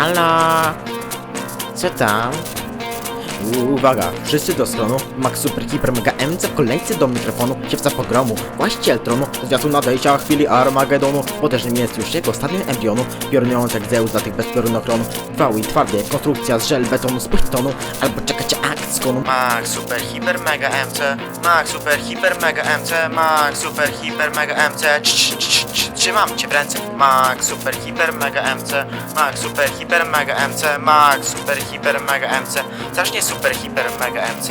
Halo? Co tam? Uwaga, wszyscy do schronu. Max Super Hiper Mega MC w kolejce do mikrofonu, siewca pogromu, właściciel tronu, zwiatu nadejścia chwili Armagedonu, potężnym jest już jego stadion embrionu, piorunując jak Zeus dla tych bez piorunochronu, trwały i twardy konstrukcja z żel betonu z płytonu, albo czekacie akt z konu. Max Super Hiper Mega MC Max Super Hiper Mega MC Max Super Hiper Mega MC cii, Trzymam cię w ręce Max Super Hiper Mega MC Max Super Hiper Mega MC Max Super Hiper Mega MC Zacznie Super Hiper Mega MC